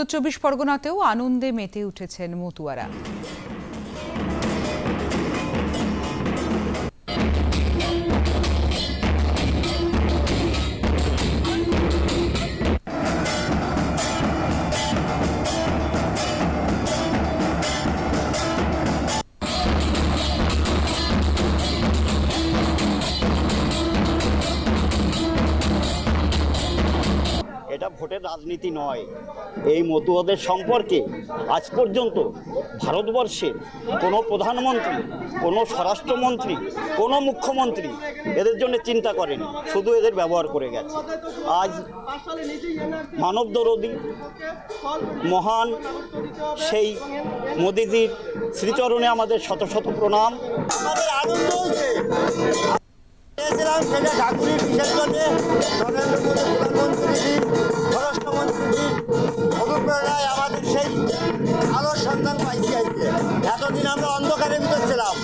উত্তর চব্বিশ পরগনাতেও আনন্দে মেতে উঠেছেন মতুয়ারা। এটা ভোটের রাজনীতি নয়। এই মতুয়াদের সম্পর্কে আজ পর্যন্ত ভারতবর্ষের কোনো প্রধানমন্ত্রী, কোনো স্বরাষ্ট্রমন্ত্রী, কোনো মুখ্যমন্ত্রী এদের জন্য চিন্তা করেনি। শুধু এদের ব্যবহার করে গেছে। আজ মানবদরদী মহান সেই মোদিজির শ্রীচরণে আমাদের শত শত প্রণাম। আমাদের আনন্দ হয়েছে। সেটা ঠাকুরের বিশেষ করে আমাদের সেই আলোর সন্ধান পাইছি আজকে। এতদিন আমরা অন্ধকারের ভিতর ছিলাম।